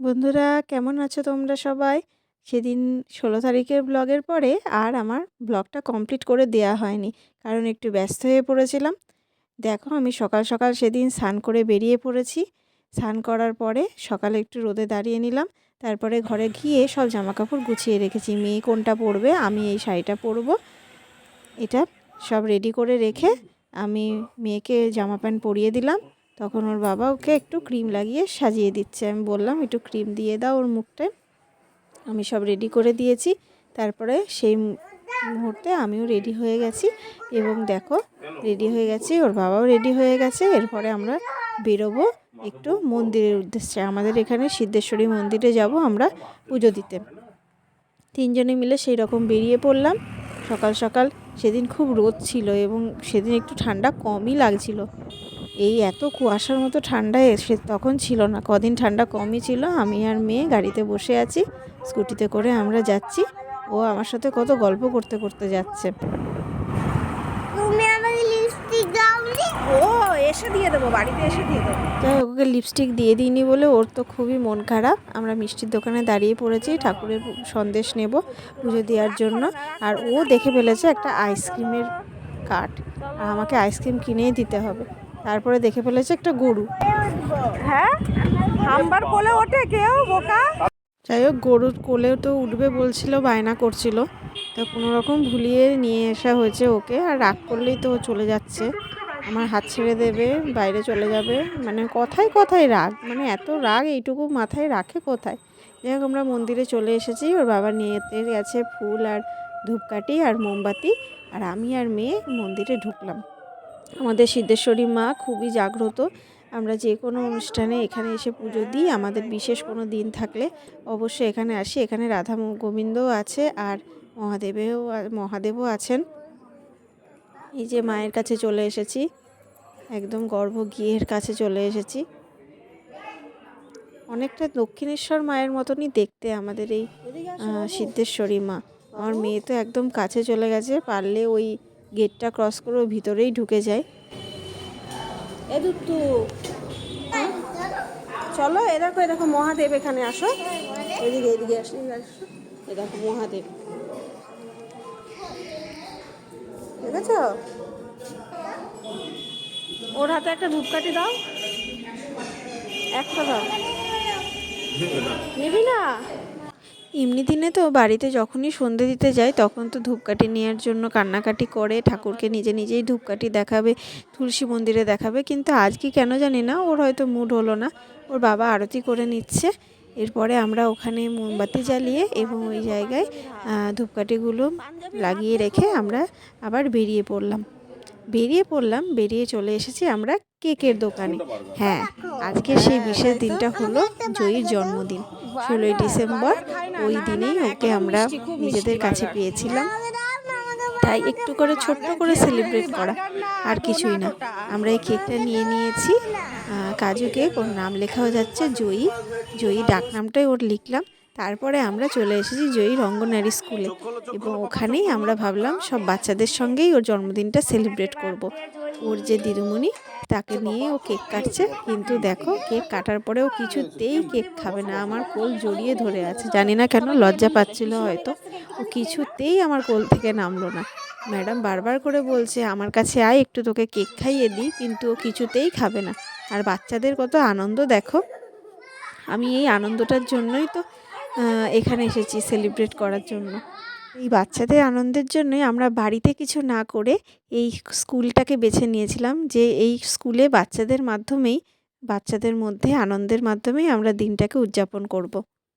বন্ধুরা, কেমন আছো তোমরা সবাই? সেদিন ষোলো তারিখের ব্লগের পরে আর আমার ব্লগটা কমপ্লিট করে দেয়া হয়নি, কারণ একটু ব্যস্ত হয়ে পড়েছিলাম। দেখো, আমি সকাল সকাল সেদিন স্নান করে বেরিয়ে পড়েছি। স্নান করার পরে সকালে একটু রোদে দাঁড়িয়ে নিলাম, তারপরে ঘরে গিয়ে সব জামাকাপড় গুছিয়ে রেখেছি। মেয়ে কোনটা পরবে, আমি এই শাড়িটা পরবো। এটা সব রেডি করে রেখে আমি মেয়েকে জামা প্যান্ট পরিয়ে দিলাম। তখন ওর বাবা ওকে একটু ক্রিম লাগিয়ে সাজিয়ে দিচ্ছে। আমি বললাম, একটু ক্রিম দিয়ে দাও ওর মুখটায়। আমি সব রেডি করে দিয়েছি। তারপরে সেই মুহূর্তে আমিও রেডি হয়ে গেছি এবং দেখো রেডি হয়ে গেছি, ওর বাবাও রেডি হয়ে গেছে। এরপরে আমরা বেরোবো একটু মন্দিরের উদ্দেশ্যে। আমাদের এখানে সিদ্ধেশ্বরী মন্দিরে যাব আমরা পুজো দিতে। তিনজনে মিলে সেই রকম বেরিয়ে পড়লাম। সকাল সকাল সেদিন খুব রোদ ছিল এবং সেদিন একটু ঠান্ডা কমই লাগছিল। এই এত কুয়াশার মতো ঠান্ডা এসে তখন ছিল না। কদিন ঠান্ডা কমই ছিল আমি আর মেয়ে গাড়িতে বসে আছি স্কুটিতে করে আমরা যাচ্ছি। ও আমার সাথে কত গল্প করতে করতে যাচ্ছে। লিপস্টিক ও এসে দিয়ে দেবো বাড়িতে এসে দিয়ে দেবো। যাই হোক, ওকে লিপস্টিক দিয়ে দিইনি বলে ওর তো খুবই মন খারাপ। আমরা মিষ্টির দোকানে দাঁড়িয়ে পড়েছি ঠাকুরের সন্দেশ নেব পুজো দেওয়ার জন্য। আর ও দেখে ফেলেছে একটা আইসক্রিমের কার্ড আর আমাকে আইসক্রিম কিনেই দিতে হবে। তারপরে দেখে ফেলেছে একটা গরু। হ্যাঁ? হামবার কোলে ওঠে কেউ? বোকা? যাই হোক গরুর কোলেও তো উঠবে বলছিল বায়না করছিল। তো কোনো রকম ভুলিয়ে নিয়ে আসা হয়েছে ওকে আর রাগ করলেই তো চলে যাচ্ছে। আমার হাত ছেড়ে দেবে বাইরে চলে যাবে মানে কথায় কথায় রাগ। মানে এত রাগ এইটুকু মাথায় রাখে কোথায়? যাই হোক আমরা মন্দিরে চলে এসেছি ওর বাবা নিয়ে গেছে ফুল আর ধূপকাঠি আর মোমবাতি আর আমি আর মেয়ে মন্দিরে ঢুকলাম। আমাদের সিদ্ধেশ্বরী মা খুবই জাগ্রত। আমরা যে কোনো অনুষ্ঠানে এখানে এসে পুজো দিই। আমাদের বিশেষ কোনো দিন থাকলে অবশ্যই এখানে আসি। এখানে রাধা গোবিন্দও আছে আর মহাদেবেও মহাদেবও আছেন। এই যে মায়ের কাছে চলে এসেছি। একদম গর্ভ গিয়ের কাছে চলে এসেছি। অনেকটা দক্ষিণেশ্বর মায়ের মতনই দেখতে আমাদের এই সিদ্ধেশ্বরী মা। আমার মেয়ে তো একদম কাছে চলে গেছে। পারলে ওই গেটটা ক্রস করে ভিতরেই ঢুকে যায়। এ দুট্টু চলো, এ দেখো এ দেখো, মহাদেব এখানে আসো। এদিকে এদিকে আসো। এ দেখো, মহাদেব। দেখেছ? ওর হাতে একটা ধূপকাঠি দাও। একটা দাও। নিবি না? এমনি দিনে তো বাড়িতে যখনই সন্ধে দিতে যায়, তখন তো ধূপকাঠি নেওয়ার জন্য কান্নাকাটি করে, ঠাকুরকে নিজে নিজেই ধূপকাঠি দেখাবে, তুলসী মন্দিরে দেখাবে। কিন্তু আজকে কেন জানি না, ওর হয়তো মুড হলো না। ওর বাবা আরতি করে নিচ্ছে। এরপরে আমরা ওখানে মোমবাতি জ্বালিয়ে এবং ওই জায়গায় ধূপকাঠিগুলো লাগিয়ে রেখে আমরা আবার বেরিয়ে পড়লাম। বেরিয়ে পড়লাম, বেরিয়ে চলে এসেছি আমরা কেকের দোকানে। হ্যাঁ আজকে সেই বিশেষ দিনটা হলো জয়ীর জন্মদিন। ষোলোই ডিসেম্বর, ওই দিনেই ওকে আমরা নিজেদের কাছে পেয়েছিলাম। তাই একটু করে ছোট্ট করে সেলিব্রেট করা। আর কিছুই না। আমরা এই কেকটা নিয়ে নিয়েছি। কাজু কেক, ওর নাম লেখাও যাচ্ছে জয়ী। জয়ী ডাকনামটাই ওর লিখলাম। তারপরে আমরা চলে এসেছি জয়ী রঙ্গনারী স্কুলে। এবং ওখানেই আমরা ভাবলাম সব বাচ্চাদের সঙ্গেই ওর জন্মদিনটা সেলিব্রেট করব। ওর যে দিদিমণি তাকে নিয়ে ও কেক কাটছে। কিন্তু দেখো, কেক কাটার পরেও কিছুতেই কেক খাবে না। আমার কোল জড়িয়ে ধরে আছে। জানি না কেন লজ্জা পাচ্ছিল হয়তো। ও কিছুতেই আমার কোল থেকে নামলো না। ম্যাডাম বারবার করে বলছে, আমার কাছে আয়, একটু তোকে কেক খাইয়ে দিই। কিন্তু ও কিছুতেই খাবে না। আর বাচ্চাদের কত আনন্দ, দেখো। আমি এই আনন্দটার জন্যই তো এখানে এসেছি সেলিব্রেট করার জন্য। এই বাচ্চাদের আনন্দের জন্যই আমরা বাড়িতে কিছু না করে এই স্কুলটাকে বেছে নিয়েছিলাম যে এই স্কুলে বাচ্চাদের মাধ্যমেই, বাচ্চাদের মধ্যে আনন্দের মাধ্যমেই আমরা দিনটাকে উদযাপন করব।